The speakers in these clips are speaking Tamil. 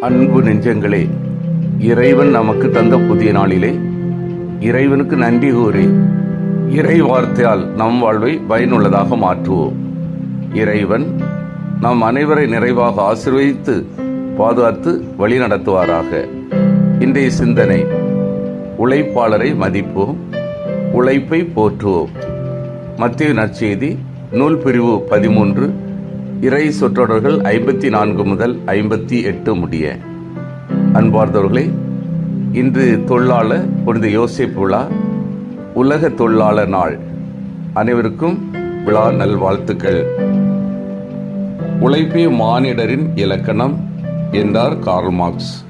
அன்பு நெஞ்சங்களே இறைவன் நமக்கு தந்த புதிய நாளிலே இறைவனுக்கு நன்றி கூறி இறை வார்த்தையால் நம் வாழ்வை பயனுள்ளதாக மாற்றுவோம். இறைவன் நம் அனைவரை நிறைவாக ஆசிர்வதித்து பாதுகாத்து வழிநடத்துவாராக. இன்றைய சிந்தனை உழைப்பாளரை மதிப்போம் உழைப்பை போற்றுவோம். மத்திய நற்செய்தி நூல் பிரிவு பதிமூன்று இறை சொற்றொடர்கள் ஐம்பத்தி நான்கு முதல் ஐம்பத்தி எட்டு முடிய. அன்பார்ந்தவர்களே இன்று தொழிலாளர் புனித யோசேப் விழா உலக தொழிலாளர் நாள். அனைவருக்கும் விழா நல்வாழ்த்துக்கள். உழைப்பே மானிடரின் இலக்கணம் என்றார் கார்ல் மார்க்ஸ்.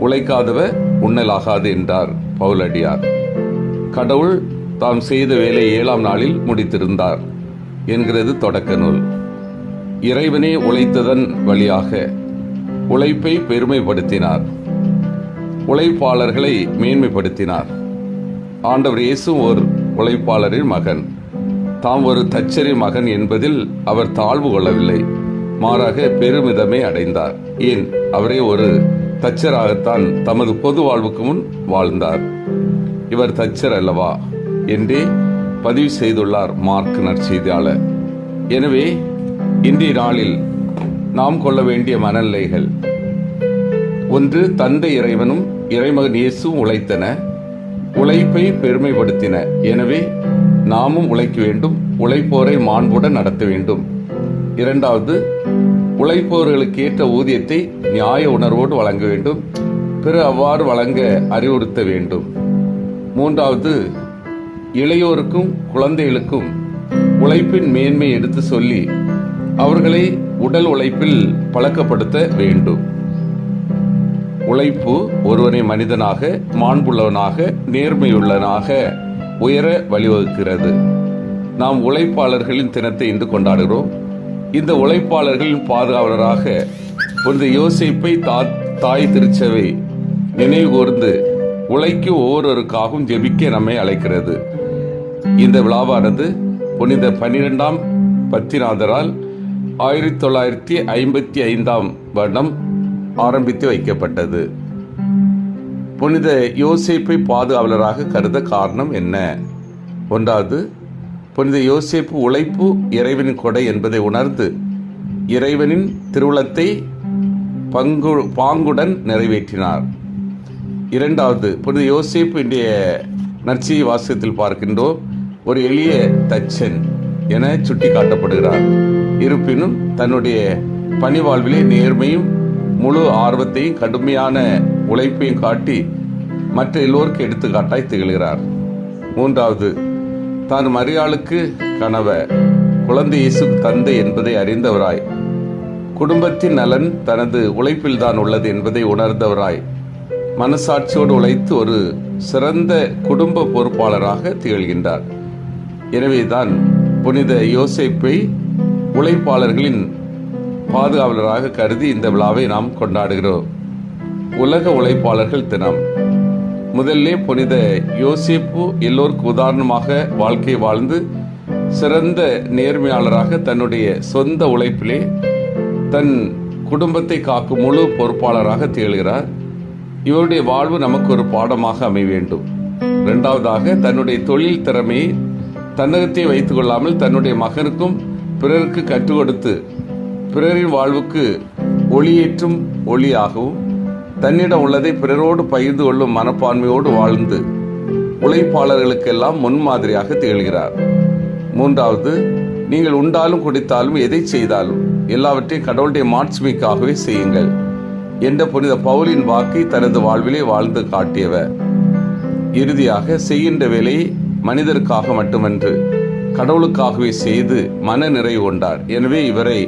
உழைக்காதவ உண்ணலாகாது என்றார் பவுலடியார். கடவுள் தாம் செய்த வேலை ஏழாம் நாளில் முடித்திருந்தார். என்கிறது தொடக்க நூல். இறைவனே உழைத்ததன் வழியாக உழைப்பை பெருமைப்படுத்தினார். உழைப்பாளர்களை மேன்மைப்படுத்தினார். ஆண்டவர் இயேசு ஒரு உழைப்பாளரின் மகன். தாம் ஒரு தச்சரின் மகன் என்பதில் அவர் தாழ்வு கொள்ளவில்லை. மாறாக பெருமிதமே அடைந்தார். ஏன்? அவரே ஒரு தச்சராகத்தான் தமது பொது வாழ்வுக்கு முன் வாழ்ந்தார். இவர் தச்சர் அல்லவா? என்றே பதிவு செய்துள்ளார் மார்க் நற்செய்தியாளர் எனவே இன்றைய நாளில் நாம் கொள்ள வேண்டிய மனநிலைகள். ஒன்று தந்தை இறைவனும் இறைமகன் இயேசுவும் உழைத்தன உழைப்பை பெருமைப்படுத்தின. எனவே நாமும் உழைக்க வேண்டும் உழைப்போரை மாண்புடன் நடத்த வேண்டும். இரண்டாவது உழைப்போர்களுக்கு ஏற்ற ஊதியத்தை நியாய உணர்வோடு வழங்க வேண்டும் பிற அவ்வாறு வழங்க அறிவுறுத்த வேண்டும். மூன்றாவது இளையோருக்கும் குழந்தைகளுக்கும் உழைப்பின் மேன்மை எடுத்து சொல்லி அவர்களை உடல் உழைப்பில் பழக்கப்படுத்த வேண்டும். உழைப்பு ஒருவனை மனிதனாக மாண்புள்ளவனாக நேர்மையுள்ளவனாக உயர வழிவகுக்கிறது. நாம் உழைப்பாளர்களின் தினத்தை இன்று கொண்டாடுகிறோம். இந்த உழைப்பாளர்களின் பாதுகாவலராக புனித யோசிப்பை தாய் திருச்சவை நினைவு கூர்ந்து உழைக்கும் ஒவ்வொருவருக்காகவும் ஜெபிக்க நம்மை அழைக்கிறது. இந்த விழாவானது புனித பன்னிரெண்டாம் பத்திநாதரால் ஆயிரத்தி தொள்ளாயிரத்தி ஐம்பத்தி ஐந்தாம் வருடம் ஆரம்பித்து வைக்கப்பட்டது. புனித யோசேப்பை பாதுகாவலராக கருத காரணம் என்ன? ஒன்றாவது புனித யோசேப்பு உழைப்பு இறைவனின் கொடை என்பதை உணர்ந்து இறைவனின் திருவுளத்தை பங்கு பாங்குடன் நிறைவேற்றினார். இரண்டாவது புனித யோசேப்பு இன்றைய நற்சியை வாசகத்தில் பார்க்கின்றோம் ஒரு எளிய தச்சன். என சுட்டி காட்டப்படுகிறார். இருப்பினும் தன்னுடைய பணி வாழ்விலே நேர்மையும் முழு ஆர்வத்தையும் கடுமையான உழைப்பையும் காட்டி மற்ற எல்லோருக்கு எடுத்துக்காட்டாய் திகழ்கிறார். மூன்றாவது தான் மரியாளுக்கு கணவ குழந்தை இயேசு தந்தை என்பதை அறிந்தவராய் குடும்பத்தின் நலன் தனது உழைப்பில்தான் உள்ளது என்பதை உணர்ந்தவராய் மனசாட்சியோடு உழைத்து ஒரு சிறந்த குடும்ப பொறுப்பாளராக திகழ்கின்றார். எனவேதான் புனித யோசேப்பை உழைப்பாளர்களின் பாதுகாவலராக கருதி இந்த விழாவை நாம் கொண்டாடுகிறோம். உலக உழைப்பாளர்கள் தினம். முதல்ல புனித யோசிப்பு எல்லோருக்கும் உதாரணமாக வாழ்க்கை வாழ்ந்து சிறந்த நேர்மையாளராக தன்னுடைய சொந்த உழைப்பிலே தன் குடும்பத்தை காக்கும் முழு பொறுப்பாளராக திகழ்கிறார். இவருடைய வாழ்வு நமக்கு ஒரு பாடமாக அமைய வேண்டும். இரண்டாவதாக தன்னுடைய தொழில் திறமையை தன்னகத்தை வைத்துக் கொள்ளாமல் தன்னுடைய மகனுக்கும் பிறருக்கு கற்றுக் கொடுத்து பிறரின் வாழ்வுக்கு ஒளியேற்றும் ஒளியாகவும் தன்னிடம் உள்ளதை பிறரோடு பகிர்ந்து கொள்ளும் மனப்பான்மையோடு வாழ்ந்து உழைப்பாளர்களுக்கெல்லாம் முன்மாதிரியாக திகழ்கிறார். மூன்றாவது நீங்கள் உண்டாலும் குடித்தாலும் எதை செய்தாலும் எல்லாவற்றையும் கடவுளுடைய மாட்சிமைக்காகவே செய்யுங்கள் என்ற புனித பவுலின் வாக்கை தனது வாழ்விலே வாழ்ந்து காட்டியவர். இறுதியாக செய்கின்ற வேலையை மனிதருக்காக மட்டுமன்று கடவுளுக்காகவே செய்து மன நிறைவு கொண்டார். எனவே இவரை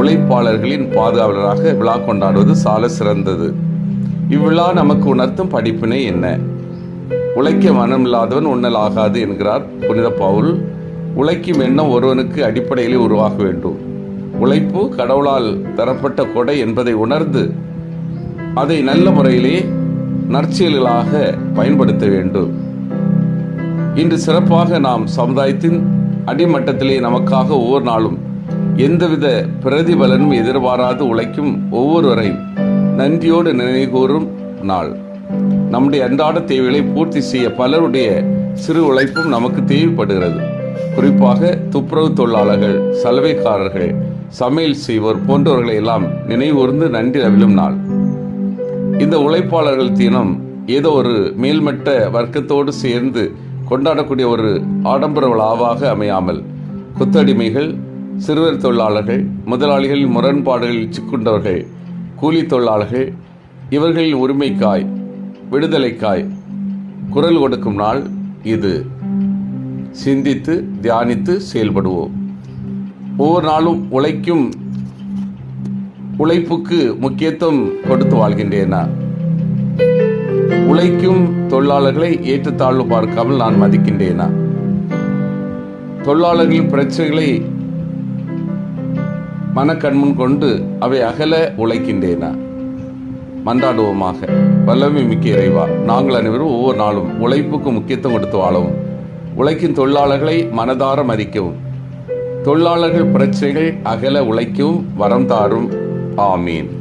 உழைப்பாளர்களின் பாதுகாவலராக விழா கொண்டாடுவது சால சிறந்தது. இவ்விழா நமக்கு உணர்த்தும் படிப்பினை என்ன? உழைக்க மனமில்லாதவன் உண்ணலாகாது என்கிறார் புனித பவுல். உழைக்கும் எண்ணம் ஒருவனுக்கு அடிப்படையிலே உருவாக வேண்டும். உழைப்பு கடவுளால் தரப்பட்ட கொடை என்பதை உணர்ந்து அதை நல்ல முறையிலே நற்செயல்களாக பயன்படுத்த வேண்டும். இன்று சிறப்பாக நாம் சமுதாயத்தின் அடிமட்டத்திலே நமக்காக ஒவ்வொரு நாளும் எந்தவித பிரதிபலனும் எதிர்பாராது உழைக்கும் ஒவ்வொருவரையும் நன்றியோடு நினைவுகூறும் நாள். நம்முடைய அன்றாட தேவைகளை பூர்த்தி செய்ய பலருடைய சிறு உழைப்பும் நமக்கு தேவைப்படுகிறது. குறிப்பாக துப்புரவு தொழிலாளர்கள் சலவைக்காரர்கள் சமையல் செய்வோர் போன்றவர்களை எல்லாம் நினைவூர்ந்து நன்றி அவிழும் நாள். இந்த உழைப்பாளர்கள் தினம் ஏதோ ஒரு மேல்மட்ட வர்க்கத்தோடு சேர்ந்து கொண்டாடக்கூடிய ஒரு ஆடம்பர விழாவாக அமையாமல் குத்தடிமைகள் சிறுவர் தொழிலாளர்கள் முதலாளிகளின் முரண்பாடுகளில் சிக்குண்டவர்கள் கூலி தொழிலாளர்கள் இவர்களின் உரிமைக்காய் விடுதலைக்காய் குரல் கொடுக்கும் நாள் இது. சிந்தித்து தியானித்து செயல்படுவோம். ஒவ்வொரு நாளும் உழைக்கும் உழைப்புக்கு முக்கியத்துவம் கொடுத்து வாழ்கின்றேனா? உழைக்கும் தொழிலாளர்களை ஏற்றத்தாழ்வு பார்க்காமல் நான் மதிக்கின்றேனா? தொழிலாளர்களின் பிரச்சனைகளை மனக்கண்முன் கொண்டு அவை அகல உழைக்கின்றேனா? மன்றாடுவோமாக. வல்லமை மிக்க இறைவா நாங்கள் அனைவரும் ஒவ்வொரு நாளும் உழைப்புக்கு முக்கியத்துவம் கொடுத்து வாழவும் உழைக்கும் தொழிலாளர்களை மனதார மதிக்கவும் தொழிலாளர்கள் பிரச்சனைகள் அகல உழைக்கவும் வரம் தாரும். ஆமீன்.